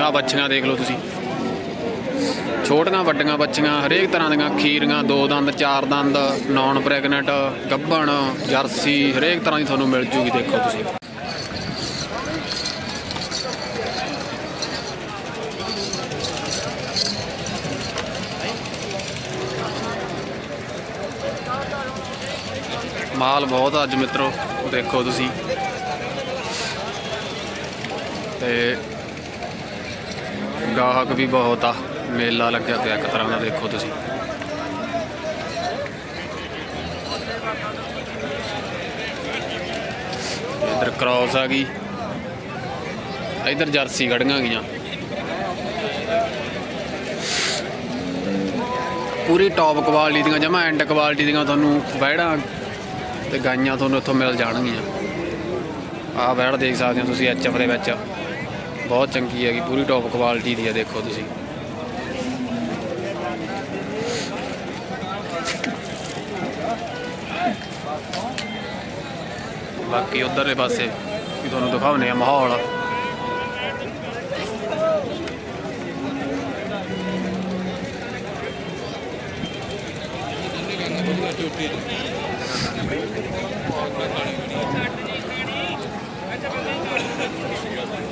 ਦੀਆਂ ਬੱਚੀਆਂ ਦੇਖ ਲਓ ਤੁਸੀਂ। ਛੋਟੀਆਂ ਵੱਡੀਆਂ ਬੱਚੀਆਂ, ਹਰੇਕ ਤਰ੍ਹਾਂ ਦੀਆਂ ਖੀਰੀਆਂ, ਦੋ ਦੰਦ, ਚਾਰ ਦੰਦ ਨੌਨ ਪ੍ਰੈਗਨੈਂਟ ਗੱਭਣ ਜਰਸੀ, ਹਰੇਕ ਤਰ੍ਹਾਂ ਦੀ ਤੁਹਾਨੂੰ ਮਿਲ ਜੂਗੀ, ਦੇਖੋ ਤੁਸੀਂ। ਮਾਲ ਬਹੁਤ ਆ ਅੱਜ ਮਿੱਤਰੋ, ਦੇਖੋ ਤੁਸੀਂ। ਤੇ ਗਾਹਕ ਵੀ ਬਹੁਤ ਆ। ਮੇਲਾ ਲੱਗਿਆ ਪਿਆ ਇੱਕ ਤਰ੍ਹਾਂ ਦਾ ਦੇਖੋ ਤੁਸੀਂ। ਇਧਰ ਕ੍ਰਾਸ ਆ ਗਈ। ਇਧਰ ਜਰਸੀ ਖੜੀਆਂ ਗਈਆਂ। ਪੂਰੀ ਟੌਪ ਕੁਆਲਿਟੀ ਦੀਆਂ, ਜਮਾ ਐਂਡ ਕੁਆਲਿਟੀ ਦੀਆਂ ਤੁਹਾਨੂੰ ਵੈੜਾਂ ਤੇ ਗਾਈਆਂ ਤੁਹਾਨੂੰ ਇੱਥੋਂ ਮਿਲ ਜਾਣਗੀਆਂ। ਆਹ ਵੈੜ ਦੇਖ ਸਕਦੇ ਹੋ ਤੁਸੀਂ ਐਚਐਫ ਦੇ ਵਿੱਚ। ਬਹੁਤ ਚੰਗੀ ਹੈਗੀ, ਪੂਰੀ ਟੌਪ ਕੁਆਲਿਟੀ ਦੀ ਹੈ ਦੇਖੋ ਤੁਸੀਂ। ਬਾਕੀ ਉਧਰਲੇ ਪਾਸੇ ਵੀ ਤੁਹਾਨੂੰ ਦਿਖਾਉਨੇ ਆ ਮਾਹੌਲ।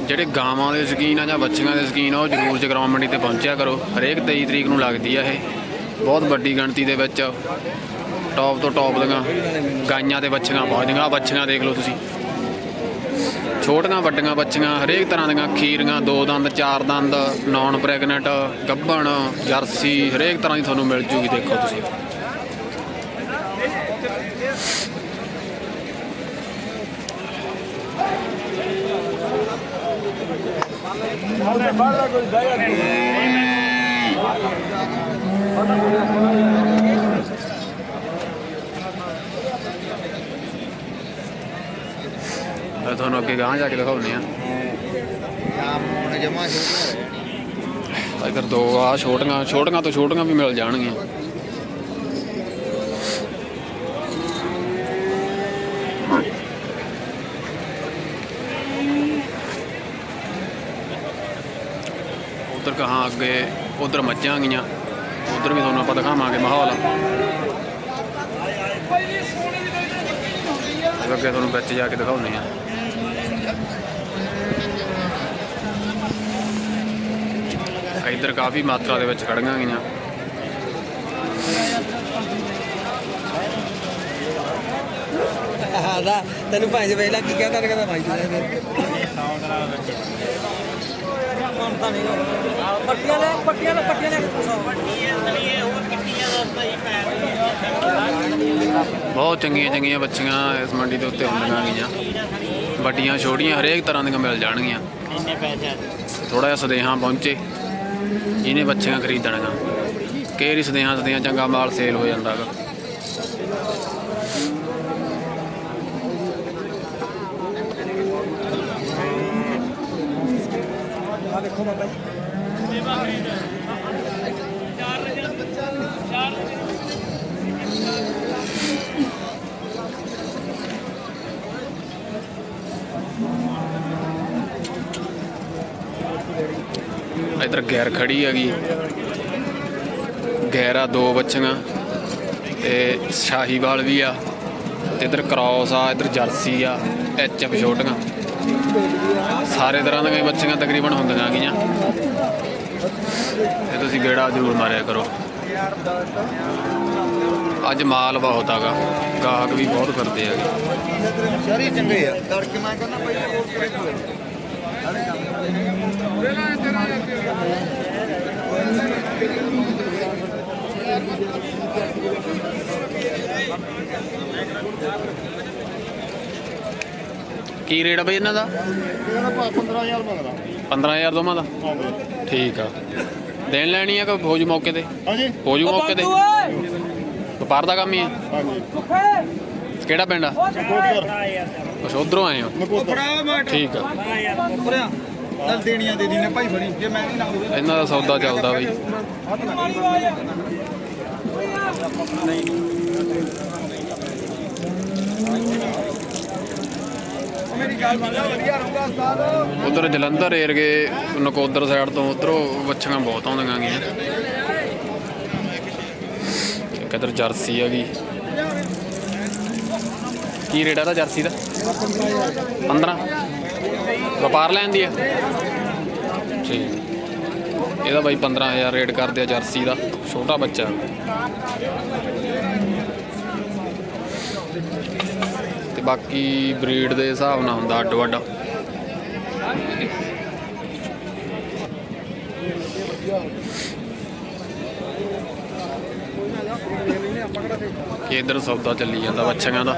ਜਿਹੜੇ ਗਾਵਾਂ ਦੇ ਸ਼ਕੀਨ ਆ ਜਾਂ ਬੱਚੀਆਂ ਦੇ ਸ਼ਕੀਨ ਆ, ਉਹ ਜ਼ਰੂਰ ਜਗਰਾਉਂ ਮੰਡੀ ਤੇ ਪਹੁੰਚਿਆ ਕਰੋ। ਹਰੇਕ 23 ਤਰੀਕ ਨੂੰ ਲੱਗਦੀ ਆ ਇਹ। ਬਹੁਤ ਵੱਡੀ ਗਿਣਤੀ ਦੇ ਵਿੱਚ ਟੌਪ ਤੋਂ ਟੌਪ ਦੀਆਂ ਗਾਈਆਂ ਤੇ ਬੱਚੀਆਂ ਪਹੁੰਚਦੀਆਂ। ਆਹ ਬੱਚੀਆਂ ਦੇਖ ਲਓ ਤੁਸੀਂ। ਛੋਟੀਆਂ ਵੱਡੀਆਂ ਬੱਚੀਆਂ, ਹਰੇਕ ਤਰ੍ਹਾਂ ਦੀਆਂ ਖੀਰੀਆਂ, ਦੋ ਦੰਦ, ਚਾਰ ਦੰਦ ਨੌਨ ਪ੍ਰੈਗਨੈਂਟ ਗੱਭਣ ਜਰਸੀ, ਹਰੇਕ ਤਰ੍ਹਾਂ ਦੀ ਤੁਹਾਨੂੰ ਮਿਲ ਜੂਗੀ, ਦੇਖੋ ਤੁਸੀਂ। ਮੈਂ ਤੁਹਾਨੂੰ ਅੱਗੇ ਗਾਂ ਜਾ ਕੇ ਦਿਖਾਉਂਦੇ ਆ ਆਮ ਹੁਣ ਜਮਾ ਛੋਟਾ ਇਧਰ ਦੋ ਆ ਛੋਟੀਆਂ ਛੋਟੀਆਂ ਤੋਂ ਛੋਟੀਆਂ ਵੀ ਮਿਲ ਜਾਣਗੀਆਂ। ਉਧਰ ਕਹਾਂ ਅੱਗੇ ਉਧਰ ਮੱਝਾਂ ਗਈਆਂ ਉਧਰ ਵੀ ਤੁਹਾਨੂੰ ਆਪਾਂ ਦਿਖਾਵਾਂਗੇ ਮਾਹੌਲ ਅੱਗੇ ਤੁਹਾਨੂੰ ਵਿੱਚ ਜਾ ਕੇ ਦਿਖਾਉਂਦੇ ਆ ਇੱਧਰ ਕਾਫੀ ਮਾਤਰਾ ਦੇ ਵਿੱਚ ਖੜੀਆਂ ਗਈਆਂ ਆਦਾ ਤੈਨੂੰ ਭਾਈ ਵੇਲਾ ਕੀ ਕਹਤਾ ਕਹਿੰਦਾ ਭਾਈ ਤੂੰ ਮੰਨਦਾ ਨਹੀਂ ਪੱਟੀਆਂ ਲੈ ਪੱਟੀਆਂ ਲੈ ਪੱਟੀਆਂ ਲੈ ਬਹੁਤ ਚੰਗੀਆਂ ਚੰਗੀਆਂ ਬੱਚੀਆਂ ਇਸ ਮੰਡੀ ਦੇ ਉੱਤੇ ਹੁੰਦੀਆਂ ਗਈਆਂ। ਵੱਡੀਆਂ, ਛੋਟੀਆਂ, ਹਰੇਕ ਤਰ੍ਹਾਂ ਦੀਆਂ ਮਿਲ ਜਾਣਗੀਆਂ। ਇੰਨੇ ਪੈਸੇ ਥੋੜਾ ਜਿਹਾ ਸਦੇਹਾ ਪਹੁੰਚੇ ਜਿਹਨੇ ਬੱਚੀਆਂ ਖਰੀਦਣੀਆਂ। ਕਈ ਸਦੇਹਾ ਸਦੇਹਾ ਚੰਗਾ ਮਾਲ ਸੇਲ ਹੋ ਜਾਂਦਾ ਦੇਖੋ ਬਾਬਾ ਜੀ। ਇੱਧਰ ਗੈਰ ਖੜੀ ਹੈਗੀ। ਗੈਰਾ ਦੋ ਬੱਚੀਆਂ ਤੇ ਸ਼ਾਹੀਵਾਲ ਵੀ ਆ। ਤੇ ਇੱਧਰ ਕ੍ਰਾਸ ਆ, ਇੱਧਰ ਜਰਸੀ ਆ ਐਚਐਫ ਛੋਟੀਆਂ। ਸਾਰੇ ਤਰ੍ਹਾਂ ਦੀਆਂ ਬੱਚੀਆਂ ਤਕਰੀਬਨ ਹੁੰਦੀਆਂ ਗਈਆਂ। ਤੇ ਤੁਸੀਂ ਗੇੜਾ ਜ਼ਰੂਰ ਮਾਰਿਆ ਕਰੋ। ਅੱਜ ਮਾਲ ਬਹੁਤ ਆਗਾ ਗਾਹਕ ਵੀ ਬਹੁਤ ਫਿਰਦੇ ਹੈਗੇ ਸਾਰੇ ਚੰਗੇ ਆ। ਤੜਕੇ ਮੈਂ ਕਹਿੰਦਾ ਪਹਿਲੇ ਹੋਰ ਕਿਹੜੇ ਕੋਲੇ ਕੀ ਰੇਟ ਆ ਬਈ ਇਹਨਾਂ ਦਾ? ਇਹਨਾਂ ਦਾ 15000 ਮੰਗਦਾ। 15000 ਦੋਵਾਂ ਦਾ? ਠੀਕ ਆ। ਦੇਣ ਲੈਣੀ ਆ ਕਿ ਫੌਜ ਮੌਕੇ ਤੇ? ਹਾਂਜੀ। ਮੌਕੇ ਤੇ? ਵਪਾਰ ਦਾ ਕੰਮ ਹੀ ਆ। ਹਾਂਜੀ। ਕਿਹੜਾ ਪਿੰਡ ਆ? ਨਕੋਦਰ। ਅੱਛਾ ਉਧਰੋਂ ਆਏ ਹੋ? ਨਕੋਦਰ। ਠੀਕ ਆ। ਨਾਲ ਦੇਣੀਆਂ ਦੇ ਦੀ ਨੇ ਭਾਈ ਫੜੀ ਜੇ ਮੈਂ ਨਹੀਂ ਲਾਉਂਗਾ ਇਹਨਾਂ ਦਾ ਸੌਦਾ ਚੱਲਦਾ ਬਈ। ਉਧਰ ਜਲੰਧਰ ਏਰਗੇ ਨਕੋਦਰ ਸਾਈਡ ਤੋਂ ਉਧਰੋਂ ਵੱਛੀਆਂ ਬਹੁਤ ਆਉਂਦੀਆਂ ਗਈਆਂ। ਇੱਕ ਇੱਧਰ ਜਰਸੀ ਹੈਗੀ ਕੀ ਰੇਟ ਆ ਦਾ ਜਰਸੀ ਦਾ? 15 ਵਪਾਰ ਲੈਣ ਦੀ ਆ। ਠੀਕ। ਇਹਦਾ ਬਾਈ 15000 ਰੇਟ ਕਰਦੇ ਆ ਜਰਸੀ ਦਾ। ਛੋਟਾ ਬੱਚਾ। ਬਾਕੀ ਬਰੀਡ ਦੇ ਹਿਸਾਬ ਨਾਲ ਹੁੰਦਾ ਅੱਡ ਵੱਡ। ਇਧਰ ਸੌਦਾ ਚੱਲੀ ਜਾਂਦਾ ਬੱਚਿਆਂ ਦਾ।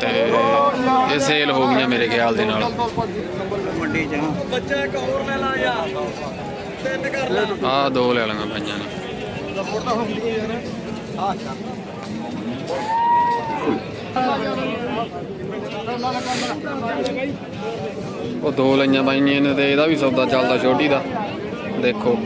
ਤੇ ਇਹ ਸੇਲ ਹੋ ਗਈਆਂ ਮੇਰੇ ਖਿਆਲ ਦੇ ਨਾਲ। ਮੰਡੀ ਚ ਬੱਚਾ ਇੱਕ ਹੋਰ ਲੈ ਲਾ ਯਾਰ ਤਿੰਨ ਕਰ ਲੈ ਆਹ ਦੋ ਲੈ ਲਾਂਗਾ ਭਾਈਆਂ ਨੇ ਫੋਟੋ ਹੁੰਦੀ ਹੈ ਯਾਰ ਆ ਅੱਛਾ ਉਹ ਦੋ ਲਈਆਂ ਬਾਈਆਂ ਨੇ ਤੇ ਇਹਦਾ ਵੀ ਸੌਦਾ ਚੱਲਦਾ ਛੋਟੀ ਦਾ। ਦੇਖੋ।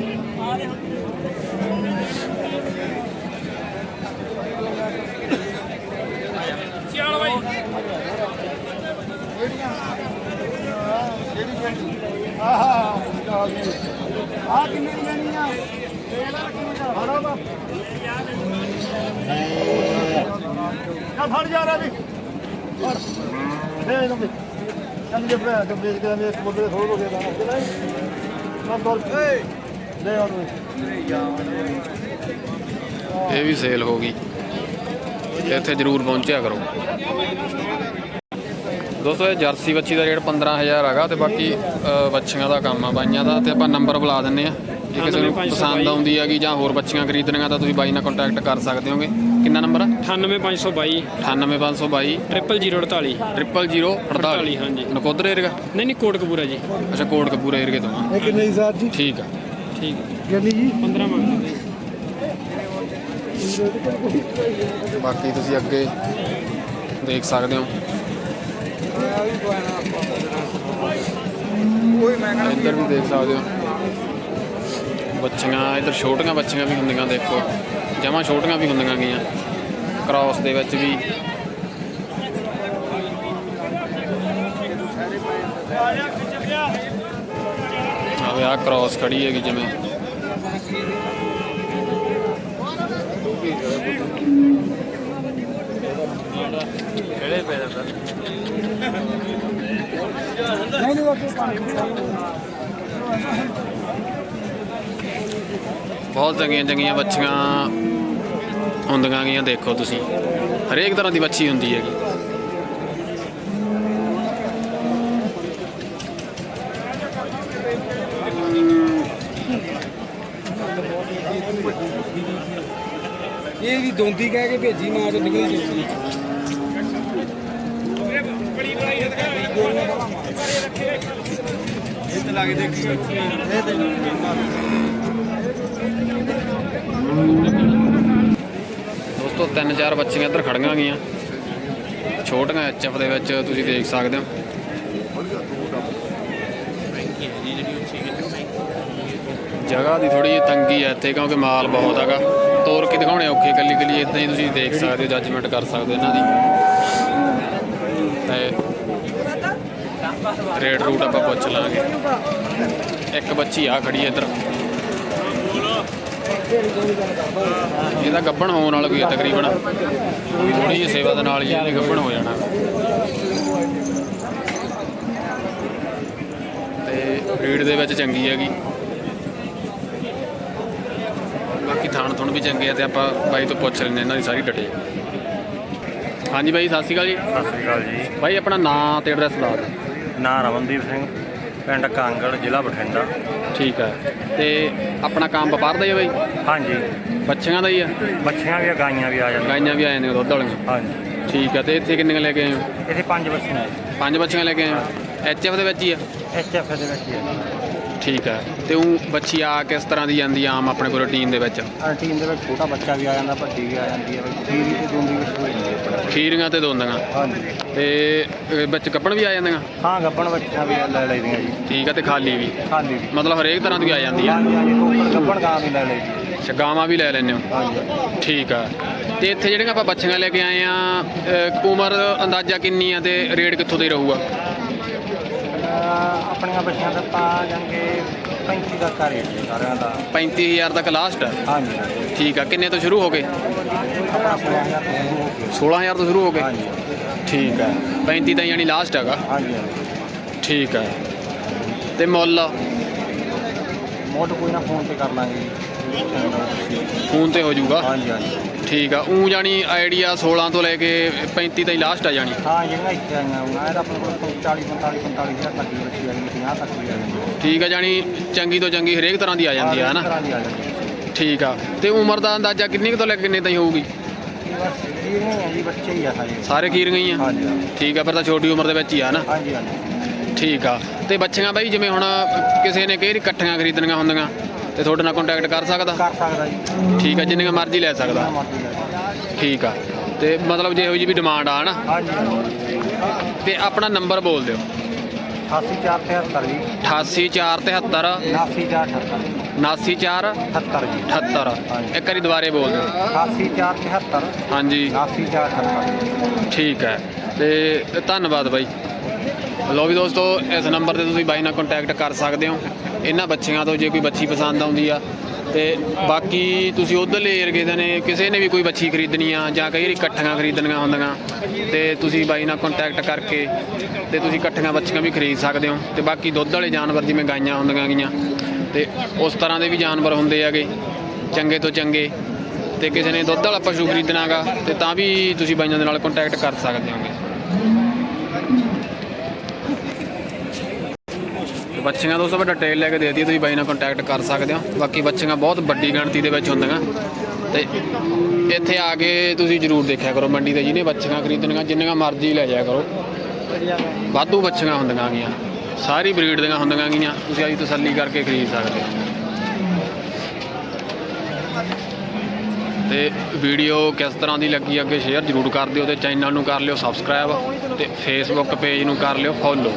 ਆ ਕਿੰਨੇ ਦੀ ਲੈਣੀ ਆ? ਫੜੋ ਤਾਂ ਆ ਫੜ ਜਾ ਰਾ ਵੀ ਫੜ। ਦੇ ਇਹਨੂੰ ਵੀ ਚੱਲ ਜੇ ਭਰਾ ਜੋ ਵੇਚ ਕੇ ਮੇਰੇ ਮੁੰਡੇ ਥੋੜਾ ਹੋ ਗਿਆ ਨਾ ਨਾ ਦੋਰ ਦੇ ਔਰ ਇਹ ਵੀ ਸੇਲ ਹੋ ਗਈ। ਇੱਥੇ ਜ਼ਰੂਰ ਪਹੁੰਚਿਆ ਕਰੋ। ਦੋਸਤੋ ਇਹ ਜਰਸੀ ਬੱਚੀ ਦਾ ਰੇਟ 15000 ਹੈਗਾ ਤੇ ਬਾਕੀ ਬੱਚੀਆਂ ਦਾ ਕੰਮ ਆ ਬਾਈਆਂ ਦਾ ਤੇ ਆਪਾਂ ਨੰਬਰ ਬੁਲਾ ਦਿੰਨੇ ਆ ਜੇ ਕਿਸੇ ਨੂੰ ਪਸੰਦ ਆਉਂਦੀ ਹੈਗੀ ਜਾਂ ਹੋਰ ਬੱਚੀਆਂ ਖਰੀਦਣੀਆਂ ਤਾਂ ਤੁਸੀਂ ਬਾਈ ਨਾਲ ਕੰਟੈਕਟ ਕਰ ਸਕਦੇ ਹੋਗੇ। ਕਿੰਨਾ ਨੰਬਰ ਆ? 98522 98522 00048 00048 48, ਹਾਂਜੀ। ਨਕੋਦਰ ਏਰੀਆ ਨਹੀਂ ਨਹੀਂ ਕੋਟਕਪੂਰਾ ਜੀ। ਅੱਛਾ ਕੋਟ ਕਪੂਰਾ ਏਰੀਆ ਤੋਂ ਆ। ਇਹ ਕਿੰਨੇ ਦੀ ਸਾਰ ਜੀ? ਠੀਕ ਆ। ਠੀਕ। ਹੈ ਕਿੰਨੀ ਜੀ? 15 ਮੰਗਦੇ ਬਾਕੀ ਤੁਸੀਂ ਅੱਗੇ ਦੇਖ ਸਕਦੇ ਹੋ। ਕੋਈ ਮੈਂ ਇੱਧਰ ਵੀ ਦੇਖ ਸਕਦੇ ਹੋ। ਬੱਚੀਆਂ, ਇੱਧਰ ਛੋਟੀਆਂ ਬੱਚੀਆਂ ਵੀ ਹੁੰਦੀਆਂ, ਦੇਖੋ। ਜਮਾਂ ਛੋਟੀਆਂ ਵੀ ਹੁੰਦੀਆਂ ਗਈਆਂ। ਕ੍ਰਾਸ ਦੇ ਵਿੱਚ ਵੀ। ਆਵੇ ਆ ਕ੍ਰਾਸ ਖੜੀ ਹੈਗੀ ਜਿਵੇਂ। ਨਹੀਂ ਨਹੀਂ, ਉਹ ਬਹੁਤ ਚੰਗੀਆਂ ਚੰਗੀਆਂ ਬੱਚੀਆਂ ਹੁੰਦੀਆਂ ਗਈਆਂ ਦੇਖੋ ਤੁਸੀਂ। ਹਰੇਕ ਤਰ੍ਹਾਂ ਦੀ ਬੱਚੀ ਹੁੰਦੀ ਹੈਗੀ। ਇਹ ਵੀ ਦੋਂਦੀ ਕਹਿ ਕੇ ਭੇਜੀ ਮਾਂ ਚੋਂ ਨਿਕਲੀ ਚੁੱਕੀ ਇਹ ਤੇ ਲਾ ਕੇ ਦੇਖੀ। ਇਹ ਤੇ ਦੋਸਤੋ ਤਿੰਨ ਚਾਰ ਬੱਚੀਆਂ ਇੱਧਰ ਖੜੀਆਂ ਗਈਆਂ। ਛੋਟੀਆਂ ਐਚਐਫ ਦੇ ਵਿੱਚ ਤੁਸੀਂ ਦੇਖ ਸਕਦੇ ਹੋ। ਜਗ੍ਹਾ ਦੀ ਥੋੜੀ ਜਿਹੀ ਤੰਗੀ ਹੈ ਇੱਥੇ ਕਿਉਂਕਿ ਮਾਲ ਬਹੁਤ ਹੈਗਾ। ਤੋਰ ਕੇ ਦਿਖਾਉਣੇ ਔਖੇ ਕੱਲੀ ਕੱਲੀ ਇਦਾਂ ਹੀ ਤੁਸੀਂ ਦੇਖ ਸਕਦੇ ਹੋ ਜੱਜਮੈਂਟ ਕਰ ਸਕਦੇ ਹੋ ਇਹਨਾਂ ਦੀ। ਤੇ ਰੇਟ ਰੂਟ ਆਪਾਂ ਪੁੱਛ ਲਾਂਗੇ। ਇੱਕ ਬੱਚੀ ਆ ਖੜੀ ਇੱਧਰ। ਇਹਦਾ ਗੱਭਣ ਹੋਣ ਵਾਲਾ ਵੀ ਹੈ ਤਕਰੀਬਨ। ਥੋੜੀ ਜਿਹੀ ਸੇਵਾ ਦੇ ਨਾਲ ਹੀ ਇਹਨੇ ਗੱਭਣ ਹੋ ਜਾਣਾ। ਤੇ ਬਰੀਡ ਦੇ ਵਿੱਚ ਚੰਗੀ ਹੈਗੀ। ਬਾਕੀ ਥਾਣ ਥੁਣ ਵੀ ਚੰਗੇ ਆ ਤੇ ਆਪਾਂ ਬਾਈ ਤੋਂ ਪੁੱਛ ਲੈਂਦੇ ਇਹਨਾਂ ਦੀ ਸਾਰੀ ਡਿਟੇਲ ਹਾਂਜੀ ਬਾਈ ਸਤਿ ਸ਼੍ਰੀ ਅਕਾਲ ਜੀ। ਸਤਿ ਸ੍ਰੀ ਅਕਾਲ ਜੀ। ਬਾਈ ਆਪਣਾ ਨਾਂ ਤੇ ਐਡਰੈਸ ਲਾ ਦਿਓ। ਨਾਂ ਰਮਨਦੀਪ ਸਿੰਘ। ਪਿੰਡ ਕਾਂਗੜ ਜ਼ਿਲ੍ਹਾ ਬਠਿੰਡਾ। ਠੀਕ ਹੈ। ਤੇ ਆਪਣਾ ਕੰਮ ਵਪਾਰ ਦਾ ਹੀ ਹੈ ਬਾਈ? ਹਾਂਜੀ। ਬੱਚਿਆਂ ਦਾ ਹੀ ਹੈ? ਬੱਚੀਆਂ ਵੀ ਆ, ਗਾਈਆਂ ਵੀ ਆ ਜਾਂਦੀਆਂ। ਗਾਈਆਂ ਵੀ ਆਏ ਨੇ ਦੁੱਧ ਵਾਲੀਆਂ? ਹਾਂਜੀ। ਠੀਕ ਹੈ। ਤੇ ਇੱਥੇ ਕਿੰਨੀਆਂ ਲੈ ਕੇ ਆਏ ਹੋ? ਇਹਦੇ ਪੰਜ ਬੱਚੀਆਂ ਪੰਜ ਬੱਚੀਆਂ ਲੈ ਕੇ ਆਏ ਹੋ? ਐਚਐਫ ਦੇ ਵਿੱਚ ਹੀ ਆ? ਐਚ ਐਫ ਦੇ ਵਿੱਚ ਹੀ ਆ। ਠੀਕ ਹੈ ਤੇ ਉਹ ਬੱਚੀ ਆ ਕਿਸ ਤਰ੍ਹਾਂ ਦੀ ਜਾਂਦੀ ਆ ਆਮ ਆਪਣੇ ਕੋਲ ਰੂਟੀਨ ਦੇ ਵਿੱਚ। ਟੀਮ ਦੇ ਵਿੱਚ ਛੋਟਾ ਬੱਚਾ ਵੀ ਆ ਜਾਂਦਾ ਵੱਡੀ ਵੀ ਆ ਜਾਂਦੀ ਹੈ ਬਈ ਖੀਰੀ ਤੇ ਦੋਂਦੀ ਵਿੱਚ ਹੋ ਜਾਂਦੀ ਹੈ ਆਪਣੇ ਖੀਰੀਆਂ ਤੇ ਦੋਂਦੀਆਂ। ਹਾਂਜੀ। ਤੇ ਇਹ ਵਿੱਚ ਕੱਪਣ ਵੀ ਆ ਜਾਂਦੀਆਂ? ਹਾਂ ਗੱਬਣ ਬੱਚੀਆਂ ਵੀ ਲੈ ਲਈਦੀਆਂ ਜੀ। ਠੀਕ ਹੈ ਤੇ ਖਾਲੀ ਵੀ। ਖਾਲੀ ਵੀ। ਮਤਲਬ ਹਰੇਕ ਤਰ੍ਹਾਂ ਦੀ ਆ ਜਾਂਦੀ ਆ। ਹਾਂਜੀ ਹਾਂਜੀ ਗਾਂ ਵੀ ਲੈ ਲਈ ਜੀ। ਅੱਛਾ ਗਾਵਾਂ ਵੀ ਲੈ ਲੈਂਦੇ ਹੋ? ਹਾਂਜੀ। ਠੀਕ ਆ। ਤੇ ਇੱਥੇ ਜਿਹੜੀਆਂ ਆਪਾਂ ਬੱਚੀਆਂ ਲੈ ਕੇ ਆਏ ਆ ਉਮਰ ਅੰਦਾਜ਼ਾ ਕਿੰਨੀ ਆ ਤੇ ਰੇਟ ਕਿੱਥੋਂ ਦੇ ਰਹੂਗਾ? ਆਪਣੀਆਂ ਬੱਚੀਆਂ ਦਾ ਤਾਂ ਜਾਂਗੇ 35 ਦਾ ਘਰ ਹੈ ਸਾਰਿਆਂ ਦਾ। 35000 ਤੱਕ ਲਾਸਟ ਹਾਂਜੀ ਠੀਕ ਆ ਕਿੰਨੇ ਤੋਂ ਸ਼ੁਰੂ ਹੋ ਗਏ? ਆਪਣਾ 16000 ਤੋਂ ਸ਼ੁਰੂ ਹੋ ਕੇ 16000 ਤੋਂ ਸ਼ੁਰੂ ਹੋ ਗਏ? ਹਾਂਜੀ। ਠੀਕ ਆ। 35 ਤਾਂ ਯਾਨੀ ਲਾਸਟ ਹੈਗਾ। ਹਾਂਜੀ ਹਾਂਜੀ। ਠੀਕ ਆ। ਤੇ ਮੁੱਲ? ਮੋਟ ਕੋਈ ਨਾ ਫੋਨ ਤੇ ਕਰ ਲਾਂਗੇ ਜੀ। ਫੋਨ ਤੇ ਹੋ ਜਾਊਗਾ? ਹਾਂਜੀ ਹਾਂਜੀ। ਠੀਕ ਆ ਉਹ ਜਾਨੀ ਆਈਡੀਆ 16 ਤੋਂ ਲੈ ਕੇ 35 ਤਾਈਂ ਲਾਸਟ ਆ ਜਾਣੀ? ਹਾਂ ਜਿਹੜੀਆਂ ਇੱਥੇ ਆਈਆਂ ਉਹਨਾਂ ਇਹਦਾ ਆਪਣੇ ਕੋਲ 40 45 45 ਹਜ਼ਾਰ ਤੱਕ ਦੀ ਬੱਚੀ ਆਈ 50 ਤੱਕ ਦੀ ਆ ਜਾਂਦੀ ਹੈ ਠੀਕ ਆ ਜਾਨੀ ਚੰਗੀ ਤੋਂ ਚੰਗੀ ਹਰੇਕ ਤਰ੍ਹਾਂ ਦੀ ਆ ਜਾਂਦੀ ਆ ਹਨਾ ਠੀਕ ਆ ਤੇ ਉਮਰ ਦਾ ਅੰਦਾਜ਼ਾ ਕਿੰਨੀ ਕੁ ਤੋਂ ਲੈ ਕੇ ਕਿੰਨੇ ਤਾਈਂ ਹੋਊਗੀ? ਇਹ ਬਸ ਇਹ ਨਹੀਂ ਹੈ ਜੀ ਬੱਚੇ ਹੀ ਆ ਸਾਰੇ। ਸਾਰੇ ਖੀਰ ਗਈ ਆ ਹਾਂਜੀ ਹਾਂਜੀ। ਠੀਕ ਆ ਫਿਰ ਤਾਂ ਛੋਟੀ ਉਮਰ ਦੇ ਵਿੱਚ ਹੀ ਆ ਨਾ? ਹਾਂਜੀ ਹਾਂਜੀ। ਠੀਕ ਆ। ਤੇ ਬੱਚੀਆਂ ਬਾਈ ਜਿਵੇਂ ਹੁਣ ਕਿਸੇ ਨੇ ਕਈ ਵਾਰੀ ਇਕੱਠੀਆਂ ਖਰੀਦਣੀਆਂ ਹੁੰਦੀਆਂ ਤੇ ਤੁਹਾਡੇ ਨਾਲ ਕੰਟੈਕਟ ਕਰ ਸਕਦਾ? ਕਰ ਸਕਦਾ ਜੀ। ਠੀਕ ਆ ਜਿੰਨੀਆਂ ਮਰਜ਼ੀ ਲੈ ਸਕਦਾ। ਜਿੰਨਾ ਮਰਜ਼ੀ ਲੈ ਸਕਦਾ। ਠੀਕ ਆ। ਤੇ ਮਤਲਬ ਜੇ ਇਹੋ ਜਿਹੀ ਵੀ ਡਿਮਾਂਡ ਆ ਹਨਾ? ਹਾਂਜੀ ਤੇ ਆਪਣਾ ਨੰਬਰ ਬੋਲ ਦਿਓ। 88473 ਜੀ। 88473 89478 794 78 ਜੀ। 78 ਇੱਕ ਵਾਰੀ ਦੁਬਾਰੇ ਬੋਲ ਦਿਓ। 88473 ਹਾਂਜੀ। 89478 ਠੀਕ ਹੈ ਤੇ ਧੰਨਵਾਦ ਬਾਈ। ਲੋ ਵੀ ਦੋਸਤੋ, ਇਸ ਨੰਬਰ ਤੇ ਤੁਸੀਂ ਬਾਈ ਨਾਲ ਕੰਟੈਕਟ ਕਰ ਸਕਦੇ ਹੋ। ਇਹਨਾਂ ਬੱਚੀਆਂ ਤੋਂ ਜੇ ਕੋਈ ਬੱਚੀ ਪਸੰਦ ਆਉਂਦੀ ਆ। ਤੇ ਬਾਕੀ ਤੁਸੀਂ ਉਧਰਲੇ ਏਰੀਏ ਦੇ ਨੇ, ਕਿਸੇ ਨੇ ਵੀ ਕੋਈ ਬੱਚੀ ਖਰੀਦਣੀ ਆ ਜਾਂ ਕਈ ਵਾਰੀ ਇਕੱਠੀਆਂ ਖਰੀਦਣੀਆਂ ਹੁੰਦੀਆਂ, ਤੇ ਤੁਸੀਂ ਬਾਈ ਨਾਲ ਕੰਟੈਕਟ ਕਰਕੇ ਤੇ ਤੁਸੀਂ ਇਕੱਠੀਆਂ ਬੱਚੀਆਂ ਵੀ ਖਰੀਦ ਸਕਦੇ ਹੋ। ਤੇ ਬਾਕੀ ਦੁੱਧ ਵਾਲੇ ਜਾਨਵਰ ਜਿਵੇਂ ਗਾਈਆਂ ਹੁੰਦੀਆਂ ਗੀਆਂ, ਤੇ ਉਸ ਤਰ੍ਹਾਂ ਦੇ ਵੀ ਜਾਨਵਰ ਹੁੰਦੇ ਹੈਗੇ, ਚੰਗੇ ਤੋਂ ਚੰਗੇ। ਤੇ ਕਿਸੇ ਨੇ ਦੁੱਧ ਵਾਲਾ ਪਸ਼ੂ ਖਰੀਦਣਾਗਾ, ਤੇ ਤਾਂ ਵੀ ਤੁਸੀਂ ਬਾਈਆਂ ਦੇ ਨਾਲ ਕੰਟੈਕਟ ਕਰ ਸਕਦੇ ਹੋਗੇ। ਬੱਚੀਆਂ ਦੋਸਤੋ ਮੈਂ ਡਿਟੇਲ ਲੈ ਕੇ ਦੇ ਦਿੱਤੀ, ਤੁਸੀਂ ਬਾਈ ਨਾਲ ਕੰਟੈਕਟ ਕਰ ਸਕਦੇ ਹੋ। ਬਾਕੀ ਬੱਚੀਆਂ ਬਹੁਤ ਵੱਡੀ ਗਿਣਤੀ ਦੇ ਵਿੱਚ ਹੁੰਦੀਆਂ। ਤੇ ਇੱਥੇ ਆ ਕੇ ਤੁਸੀਂ ਜਰੂਰ ਦੇਖਿਆ ਕਰੋ, ਮੰਡੀ ਤੇ ਜਿਹਨੇ ਬੱਚੀਆਂ ਖਰੀਦਣੀਆਂ, ਜਿੰਨੀਆਂ ਮਰਜ਼ੀ ਲੈ ਜਾਇਆ ਕਰੋ। ਵਾਧੂ ਬੱਚੀਆਂ ਹੁੰਦੀਆਂ ਗੀਆਂ। ਸਾਰੀ ਬਰੀਡ ਦੀਆਂ ਹੁੰਦੀਆਂ ਗੀਆਂ। ਤੁਸੀਂ ਆਦੀ ਤਸੱਲੀ ਕਰਕੇ ਖਰੀਦ ਸਕਦੇ ਹੋ। ਤੇ ਵੀਡੀਓ ਕਿਸ ਤਰ੍ਹਾਂ ਦੀ ਲੱਗੀ ਅੱਗੇ ਸ਼ੇਅਰ ਜ਼ਰੂਰ ਕਰ ਦਿਓ ਤੇ ਚੈਨਲ ਨੂੰ ਕਰ ਲਿਓ ਸਬਸਕ੍ਰਾਈਬ ਤੇ ਫੇਸਬੁੱਕ ਪੇਜ ਨੂੰ ਕਰ ਲਿਓ ਫੋਲੋ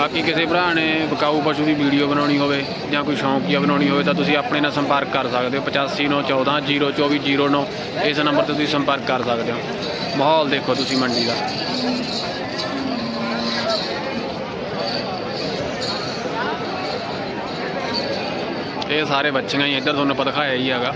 ਬਾਕੀ ਕਿਸੇ ਭਰਾ ਨੇ ਬਕਾਊ ਪਸ਼ੂ ਦੀ ਵੀਡੀਓ ਬਣਾਉਣੀ ਹੋਵੇ ਜਾਂ ਕੋਈ ਸ਼ੌਂਕੀਆ ਬਣਾਉਣੀ ਹੋਵੇ ਤਾਂ ਤੁਸੀਂ ਆਪਣੇ ਨਾਲ ਸੰਪਰਕ ਕਰ ਸਕਦੇ ਹੋ। 8591402409 ਇਸ ਨੰਬਰ ਤੇ ਤੁਸੀਂ ਸੰਪਰਕ ਕਰ ਸਕਦੇ ਹੋ। ਮਾਹੌਲ ਦੇਖੋ ਤੁਸੀਂ ਮੰਡੀ ਦਾ। ਇਹ ਸਾਰੇ ਬੱਚੀਆਂ ਹੀ ਇੱਧਰ ਤੁਹਾਨੂੰ ਆਪਾਂ ਦਿਖਾਇਆ ਹੀ ਹੈਗਾ।